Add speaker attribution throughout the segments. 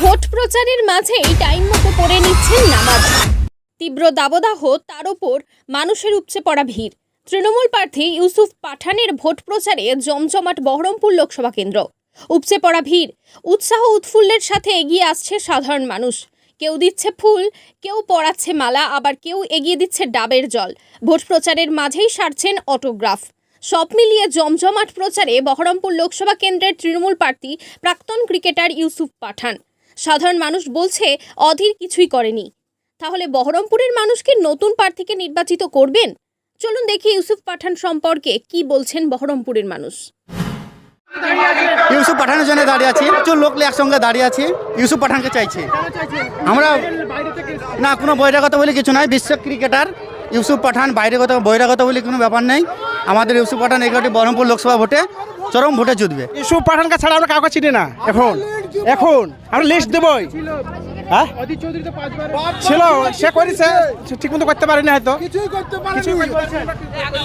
Speaker 1: Vote প্রচারের মাঝেই time মতো পড়ে নিচ্ছেন নামাজ। তীব্র দাবদাহ, তার ওপর মানুষের উপচে পড়া ভিড়। তৃণমূল প্রার্থী ইউসুফ পাঠানের ভোট প্রচারে জমজমাট বহরমপুর লোকসভা কেন্দ্র। উপচে পড়া ভিড়, উৎসাহ উৎফুল্লের সাথে এগিয়ে আসছে সাধারণ মানুষ। কেউ দিচ্ছে ফুল, কেউ পড়াচ্ছে মালা, আবার কেউ এগিয়ে দিচ্ছে ডাবের জল। ভোট প্রচারের মাঝেই সারছেন অটোগ্রাফ। সব মিলিয়ে জমজমাট প্রচারে বহরমপুর লোকসভা কেন্দ্রের তৃণমূল প্রার্থী প্রাক্তন ক্রিকেটার ইউসুফ পাঠান। সাধারণ মানুষ বলছে অধীর কিছুই করেনি। তাহলে বহরমপুরের মানুষ কি নতুন প্রার্থীকে নির্বাচিত করবেন? চলুন দেখি ইউসুফ পাঠান সম্পর্কে কি বলছেন বহরমপুরের মানুষ।
Speaker 2: ইউসুফ পাঠানের জন্য দাঁড়িয়ে আছি। প্রচুর লোক একসঙ্গে দাঁড়িয়ে আছি। ইউসুফ পাঠানকে চাইছি। আমরা না কোনো বহিরাগত বলে কিছু নাই। বিশ্ব ক্রিকেটার ইউসুফ পাঠান বাইরেগত বহিরাগত বলে কোনো ব্যাপার নেই। আমাদের ইউসুফ পাঠান এগারোটি বহরমপুর লোকসভা ভোটে চরম ভোটে জিতবে।
Speaker 3: ইস্যু পাঠানকে ছাড়া আমরা কাউকে চিনি না। এখন এখন আমরা লিস্ট দেবই। হ্যাঁ? ছিল সে করেছে ঠিক মতো করতে পারেনি হয়তো।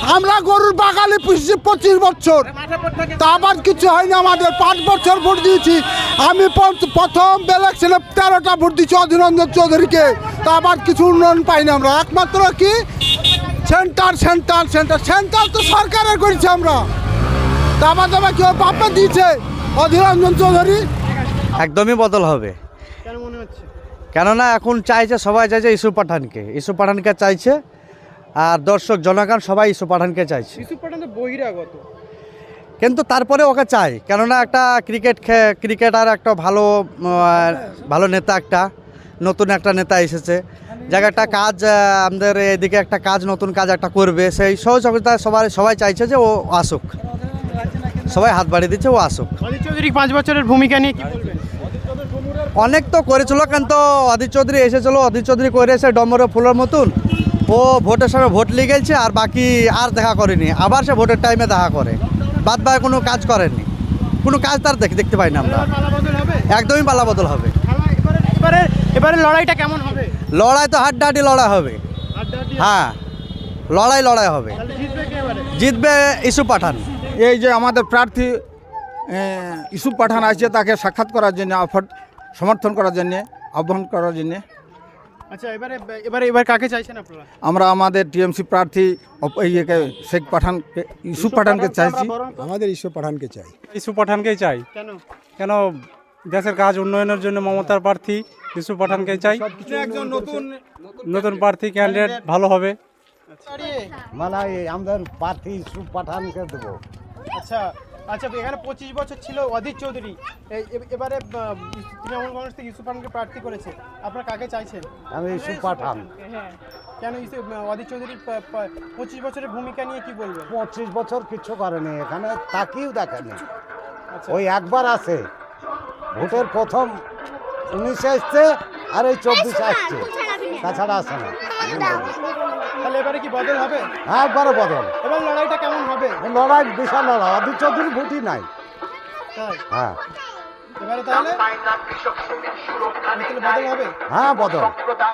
Speaker 4: আমরা গরুর বাগালে পুষছি পঁচিশ বছর। তা আবার কিছু হয়নি আমাদের। পাঁচ বছর ভোট দিয়েছি। আমি পর- প্রথম ইলেকশনে তেরোটা ভোট দিচ্ছি অধীররঞ্জন চৌধুরীকে। তা আবার কিছু উন্নয়ন পাইনি আমরা। একমাত্র কি? Centre centre centre. সেন্টার তো সরকারের করেছি আমরা। তা আবার দাবা কেউ বাপে দিয়েছে অধীররঞ্জন চৌধুরী।
Speaker 5: একদমই বদল হবে। কেননা এখন চাইছে সবাই চাইছে ইসু পাঠানকে। ইসু পাঠানকে চাইছে আর দর্শক জনগণ সবাই ইসু পাঠানকে চাইছে।
Speaker 3: পাঠান তো বহিরাগত।
Speaker 5: কিন্তু তারপরে ওকে চাই। কেননা একটা ক্রিকেট খে- ক্রিকেটার একটা ভালো ভালো নেতা একটা নতুন একটা নেতা এসেছে। জায়গাটা কাজ আমাদের এদিকে একটা কাজ নতুন কাজ একটা করবে। সেই সহযোগিতা সবাই সবাই চাইছে যে ও আসুক। সবাই হাত বাড়িয়ে দিচ্ছে ও আসুক।
Speaker 3: চৌধুরী পাঁচ বছরের ভূমিকা নিয়ে কি বলবেন?
Speaker 5: অনেক তো করেছিল কিন্তু অধীর চৌধুরী এসেছিল অধীর চৌধুরী করে এসে ডমরে ফুলের মতন। ও ভোটের সময় ভোট লিয়ে গেছে আর বাকি আর দেখা করেনি। আবার সে ভোটের টাইমে দেখা করে। বাদ বাকি কোনো কাজ করেনি। কোনো কাজ তার দেখ দেখতে পাই না আমরা। একদমই পালা বদল হবে।
Speaker 3: এবারে এবারে এবারে লড়াইটা কেমন হবে?
Speaker 5: লড়াই তো হাড্ডাহাড্ডি লড়াই হবে। হ্যাঁ। লড়াই লড়াই হবে।
Speaker 3: জিতবে
Speaker 5: ইস্যু পাঠান।
Speaker 4: এই যে আমাদের প্রার্থী ইস্যুফ পাঠান আসছে তাকে সাক্ষাৎ করার জন্য অফার সমর্থন করার জন্য আহ্বান করার জন্য।
Speaker 3: আচ্ছা এবারে এবারে এবার কাকে চাইছেন আপনারা?
Speaker 4: আমরা আমাদের টিএমসি প্রার্থী ইয়েকে শেখ পাঠানকে ইস্যুফ পাঠানকে চাইছি।
Speaker 6: আমাদের ঈশ্বর পাঠানকে চাই।
Speaker 7: ইস্যু পাঠানকেই চাই।
Speaker 3: কেন?
Speaker 7: কেন দেশের কাজ উন্নয়নের জন্য মমতার প্রার্থী ইস্যু পাঠানকে চাই?
Speaker 3: একজন নতুন
Speaker 7: নতুন প্রার্থী ক্যান্ডিডেট ভালো হবে।
Speaker 6: মানে আমাদের প্রার্থী ইস্যু পাঠানকে দেবো।
Speaker 3: আচ্ছা আচ্ছা এখানে পঁচিশ বছর ছিল অধীর চৌধুরী। এবারে তৃণমূল কংগ্রেস থেকে ইউসুফ পাঠানকে প্রার্থী করেছে। আপনারা কাকে চাইছেন?
Speaker 6: আমি ইস্যু পাঠান।
Speaker 3: কেন ইউসুফ অধীর প- পঁচিশ বছরের ভূমিকা নিয়ে কি বলবেন?
Speaker 6: পঁচিশ বছর কিছু করেনি এখানে তাকিয়েও দেখেনি
Speaker 3: আচ্ছা।
Speaker 6: ওই একবার আসে ভোটের প্রথম উনিশে আসছে আর এই চব্বিশে আসছে। তাছাড়া আসে না।
Speaker 3: তাহলে এবারে কি বদল হবে?
Speaker 6: হ্যাঁ একবারও বদল।
Speaker 3: এবার লড়াইটা কেমন হবে?
Speaker 6: লড়াই বিশাল লড়াই অধীর চৌধুরী ভোটই নাই। হ্যাঁ।
Speaker 3: এবারে তাহলে? তাহলে বদল হবে?
Speaker 6: হ্যাঁ বদল।